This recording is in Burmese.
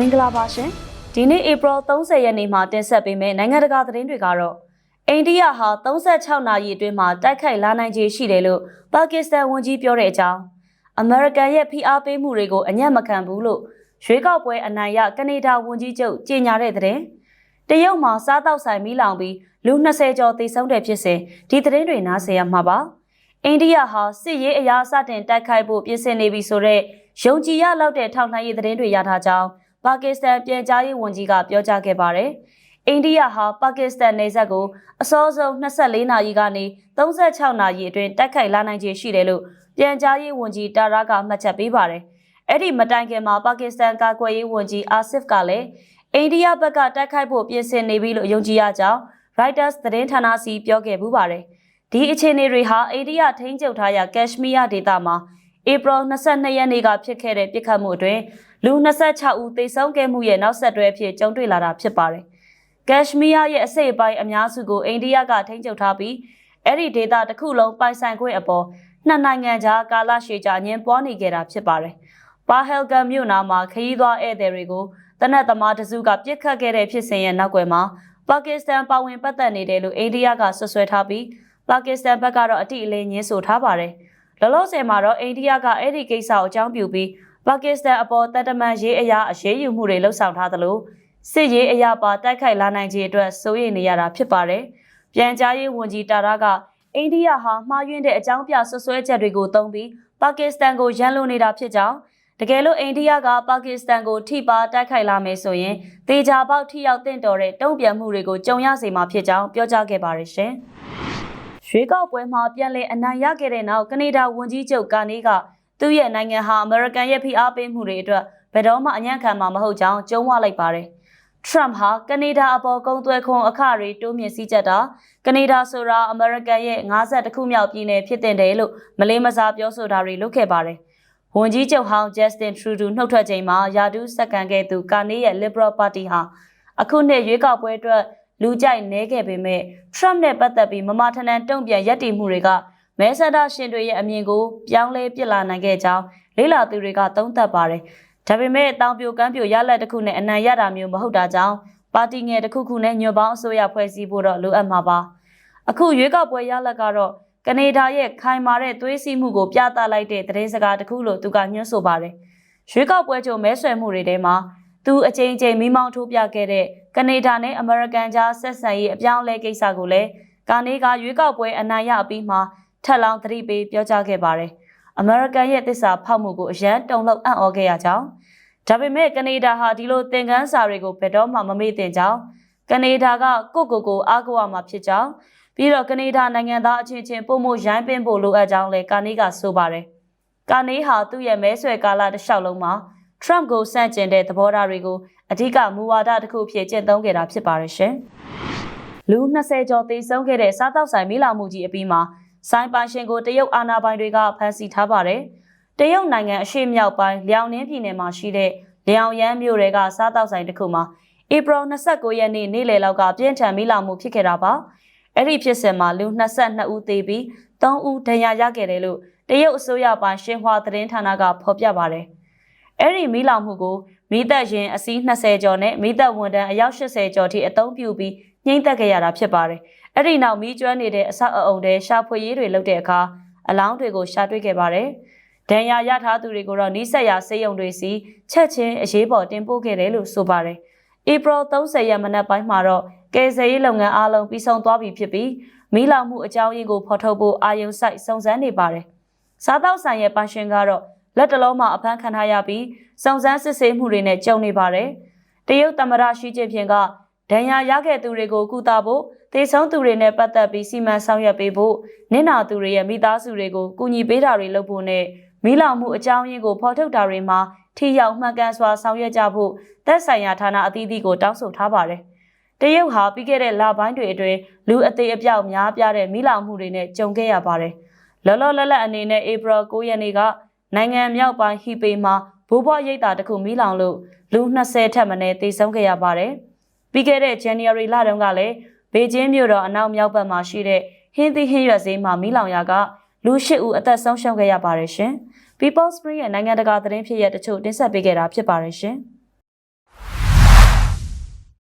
မင်္ဂလာပါရှင်ဒီနေ့ဧပြီ30ရက်နေ့မှာတင်ဆက်ပေးမယ့်နိုင်ငံတကာသတင်းတွေကတော့အိန္ဒိယဟာ36နာရီအတွင်းမှာတိုက်ခိုက်လာနိုင်ခြေရှိတယ်လို့ပါကစ္စတန်ဝန်ကြီးပြောတဲ့အကြောင်းအမေရိကန်ရဲ့ဖိအားပေးမှုတွေကိုအညံ့မခံဘူးလို့ရွေးကောက်ပွဲအနိုင်ရကနေဒါဝန်ကြီးချုပ်ကြေညာတဲ့သတင်းတရုတ်မှာစားတောက်ဆိုင်မိလောင်ပြီးလူ20ကျော်သေဆုံးတဲ့ဖြစ်စဉ်ဒီသတင်းတွေနားဆင်ရမှာပါအိန္ဒိယဟာစစ်ရေးအရာစတင်တိုက်ခိုက်ဖို့ပြင်ဆင်နေပြီဆိုတော့ယုံကြည်ရလောက်တဲ့ထောက်လှမ်းရေးသတင်းတွေရထားကြောင်း ပါကစ္စတန်ပြည်ကြားရေးဝန်ကြီးကပြောကြားခဲ့ပါတယ်။အိန္ဒိယဟာပါကစ္စတန်နယ်စပ်ကိုအစောဆုံး24နာရီကနေ36နာရီအတွင်းတိုက်ခိုက်လာနိုင်ခြေရှိတယ်လို့ပြည်ကြားရေးဝန်ကြီးတာရာကမှတ်ချက်ပေးပါတယ်။အဲ့ဒီမတိုင်ခင်မှာပါကစ္စတန်ကာကွယ်ရေးဝန်ကြီးအာဆစ်ကလည်းအိန္ဒိယဘက်ကတိုက်ခိုက်ဖို့ပြင်ဆင်နေပြီလို့ယုံကြည်ရကြောင်း Reuters သတင်းဌာနစီပြောခဲ့ပူပါတယ်။ဒီအခြေအနေတွေဟာအိန္ဒိယထိန်းချုပ်ထားရာကက်ရှမီးယားဒေသမှာဧပြီ22ရက်နေ့ကဖြစ်ခဲ့တဲ့ပြစ်ခတ်မှုအတွင်း လူ26ဦးသေဆုံးခဲ့မှုရဲ့နောက်ဆက်တွဲအဖြစ်ကြုံတွေ့လာတာဖြစ်ပါတယ်။ကက်ရှမီးယားရဲ့အစိတ်အပိုင်းအများစုကိုအိန္ဒိယကထိန်းချုပ်ထားပြီးအဲ့ဒီဒေသတစ်ခုလုံးပိုင်ဆိုင်ခွင့်အပေါ်နှစ်နိုင်ငံကြားကာလရှည်ကြာညှင်းပွားနေကြတာဖြစ်ပါတယ်။ပါဟယ်ဂမ်မြို့နာမှာခရီးသွားဧည့်သည်တွေကိုတနက်သမားတစုကပြစ်ခတ်ခဲ့တဲ့ဖြစ်စဉ်ရဲ့နောက်ွယ်မှာပါကစ္စတန်ပါဝင်ပတ်သက်နေတယ်လို့အိန္ဒိယကဆွဆွဲထားပြီးပါကစ္စတန်ဘက်ကတော့အတိအလင်းညင်းဆိုထားပါတယ်။လောလောဆယ်မှာတော့အိန္ဒိယကအဲ့ဒီကိစ္စကိုအကြောင်းပြုပြီး ပါကစ္စတန်အပေါ်တပ်တမန်ရေးအရာအရေးယူမှုတွေလှုပ်ဆောင်ထားသလိုစစ်ရေးအရာပါတိုက်ခိုက်လာနိုင်ခြေအတွက်စိုးရိမ်နေရတာဖြစ်ပါတယ်။ပြန်ကြားရေးဝန်ကြီးတာရာကအိန္ဒိယဟာမှားယွင်းတဲ့အကြောင်းပြဆွဆွဲချက်တွေကိုသုံးပြီးပါကစ္စတန်ကိုရန်လိုနေတာဖြစ်ကြောင်းတကယ်လို့အိန္ဒိယကပါကစ္စတန်ကိုထိပါတိုက်ခိုက်လာမယ်ဆိုရင်တေချာပေါက်ထိရောက်တင့်တော်တဲ့တုံ့ပြန်မှုတွေကိုကြုံရစေမှာဖြစ်ကြောင်းပြောကြားခဲ့ပါတယ်ရှင်။ရွေးကောက်ပွဲမှာပြန်လည်အနိုင်ရခဲ့တဲ့နောက်ကနေဒါဝန်ကြီးချုပ်ကာနီက သူ့ရဲ့နိုင်ငံဟာအမေရိကန်ရဲ့ဖိအားပေးမှုတွေအတွက်ဘယ်တော့မှအညံ့ခံမှာမဟုတ်ကြောင်းကြုံဝလိုက်ပါတယ်။ Trump ဟာကနေဒါအပေါ်ကုန်သွယ်ခွန်အခတွေတိုးမြင့်စည်းကြတာကနေဒါဆိုတာအမေရိကန်ရဲ့52ခုမြောက်ပြည်နယ်ဖြစ်တဲ့တယ်လို့မလေးမစားပြောဆိုတာတွေလုပ်ခဲ့ပါတယ်။ဝန်ကြီးချုပ်ဟောင်း Justin Trudeau နှုတ်ထွက်ချိန်မှာယာဒူးစက္ကန်ခဲ့သူကာနီရဲ့ Liberal Party ဟာအခုနှစ်ရွေးကောက်ပွဲအတွက်လူကြိုက်နေခဲ့ပေမဲ့ Trump နဲ့ပတ်သက်ပြီးမမထနန်တုံ့ပြန်ရက်တည်မှုတွေက မဲဆန္ဒရှင်တွေရဲ့အမြင်ကိုပြောင်းလဲပြစ်လာနိုင်ခဲ့ကြောင်းလေးလာသူတွေကသုံးသပ်ပါတယ်။ဒါပေမဲ့တောင်ပြိုကမ်းပြိုရလက်တစ်ခုနဲ့အနိုင်ရတာမျိုးမဟုတ်တာကြောင့်ပါတီငယ်တစ်ခုခုနဲ့ညွန့်ပေါင်းအစိုးရဖွဲ့စည်းဖို့တော့လိုအပ်မှာပါ။အခုရွေးကောက်ပွဲရလက်ကတော့ကနေဒါရဲ့ခိုင်မာတဲ့သွေးစည်းမှုကိုပြသလိုက်တဲ့သတင်းစကားတစ်ခုလို့သူကညွှန်းဆိုပါတယ်။ရွေးကောက်ပွဲကြိုမဲဆွယ်မှုတွေထဲမှာသူအကြိမ်ကြိမ်မိမောင်းထိုးပြခဲ့တဲ့ကနေဒါနဲ့အမေရိကန်ကြားဆက်ဆံရေးအပြောင်းအလဲကိစ္စကိုလည်းကာနေကရွေးကောက်ပွဲအနိုင်ရပြီးမှ ထက်လောင်းသတိပေးပြောကြားခဲ့ပါတယ်။အမေရိကန်ရဲ့တစ္ဆာဖောက်မှုကိုအရန်တုံလောက်အံ့ဩခဲ့ရကြောင်းဒါပေမဲ့ကနေဒါဟာဒီလိုသင်ခန်းစာတွေကိုဘယ်တော့မှမမေ့သင့်ကြောင်းကနေဒါကကိုကိုကိုအားကိုးရမှာဖြစ်ကြောင်းပြီးတော့ကနေဒါနိုင်ငံသားအချင်းချင်းပုံမှုရိုင်းပင်းဖို့လိုအပ်ကြောင်းလည်းကာနီကဆိုပါတယ်။ကာနီဟာသူ့ရဲ့မဲဆွယ်ကာလတစ်လျှောက်လုံးမှာ Trump ကိုစန့်ကျင်တဲ့သဘောထားတွေကိုအဓိကမူဝါဒတစ်ခုဖြစ်ကျင့်သုံးခဲ့တာဖြစ်ပါရဲ့ရှင်။လူ20ကျော်သေဆုံးခဲ့တဲ့စားတောက်ဆိုင်မိလာမှုကြီးအပြီးမှာ ဆိုင်ပိုင်ရှင်ကိုတရုတ်အာဏာပိုင်တွေကဖမ်းဆီးထားပါတယ်။တရုတ်နိုင်ငံအရှေ့မြောက်ပိုင်းလျောင်နှင်းပြည်နယ်မှာရှိတဲ့လျောင်ရမ်းမြို့တွေကစားတောက်ဆိုင်တစ်ခုမှာဧပြီ29ရက်နေ့နေ့လယ်လောက်ကပြင်းထန်မိလာမှုဖြစ်ခဲ့တာပါ။အဲ့ဒီဖြစ်စဉ်မှာလူ22ဦးသေပြီး3ဦးဒဏ်ရာရခဲ့တယ်လို့တရုတ်အစိုးရပိုင်းရှင်ဟွာသတင်းဌာနကဖော်ပြပါတယ်။အဲ့ဒီမိလောင်မှုကိုမိသက်ရင်အစီး20ကျော်နဲ့မိသက်ဝန်တန်းအယောက်80ကျော်ထိအသုံးပြုပြီးနှိမ့်သက်ခဲ့ရတာဖြစ်ပါတယ်။ အဲ့ဒီနောက်မီးကျွမ်းနေတဲ့အဆောက်အအုံတွေရှာဖွေရေးတွေလုပ်တဲ့အခါအလောင်းတွေကိုရှာတွေ့ခဲ့ပါတယ်။ဒဏ်ရာရထားသူတွေကိုတော့နီးစက်ရစေယုံတွေစီချက်ချင်းအရေးပေါ်တင်ပို့ခဲ့တယ်လို့ဆိုပါတယ်။ဧပြီ30ရက်မနက်ပိုင်းမှာတော့ကယ်ဆယ်ရေးလုပ်ငန်းအားလုံးပြီးဆုံးသွားပြီဖြစ်ပြီးမီးလောင်မှုအကြောင်းရင်းကိုဖော်ထုတ်ဖို့အာရုံစိုက်စုံစမ်းနေပါတယ်။စားတောက်ဆိုင်ရဲ့ပန်ရှင်ကတော့လက်တလုံးမှာအဖမ်းခံထားရပြီးစုံစမ်းစစ်ဆေးမှုတွေနဲ့ကြုံနေပါတယ်။တရုတ်သမ္မတရှိကျင်းဖြင့်က ဒဏ်ရာရခဲ့သူတွေကိုကုသဖို့သေဆုံးသူတွေနဲ့ပတ်သက်ပြီးစီမံဆောင်ရွက်ပေးဖို့နင့်နာသူတွေရဲ့မိသားစုတွေကိုကူညီပေးတာတွေလုပ်ဖို့နဲ့မိလောင်မှုအကြောင်းရင်းကိုဖော်ထုတ်တာတွေမှာထိရောက်မှန်ကန်စွာဆောင်ရွက်ကြဖို့သက်ဆိုင်ရာဌာနအသီးသီးကိုတောင်းဆိုထားပါတယ်။တရုတ်ဟာပြီးခဲ့တဲ့လပိုင်းတွေအတွင်းလူအသေးအပြောက်များပြားတဲ့မိလောင်မှုတွေနဲ့ကြုံခဲ့ရပါတယ်။လောလောလတ်လတ်အနေနဲ့ဧပြီ9ရက်နေ့ကနိုင်ငံမြောက်ပိုင်းဟီပေမှာဘိုးဘွားရိပ်သာတစ်ခုမိလောင်လို့လူ20ထက်မနည်းသေဆုံးခဲ့ရပါတယ်။ ပြီးခဲ့တဲ့ January လတုန်းကလည်းဘေကျင်းမြို့တော်အနောက်မြောက်ဘက်မှာရှိတဲ့ဟင်းသီးဟင်းရွက်ဈေးမှာမီးလောင်ရာကလူ၈ဦးအသက်ဆုံးရှုံးခဲ့ရပါတယ်ရှင်။ People Spring ရဲ့နိုင်ငံတကာသတင်းဖြစ်ရတဲ့တချို့တင်ဆက်ပေးခဲ့တာဖြစ်ပါတယ်ရှင်။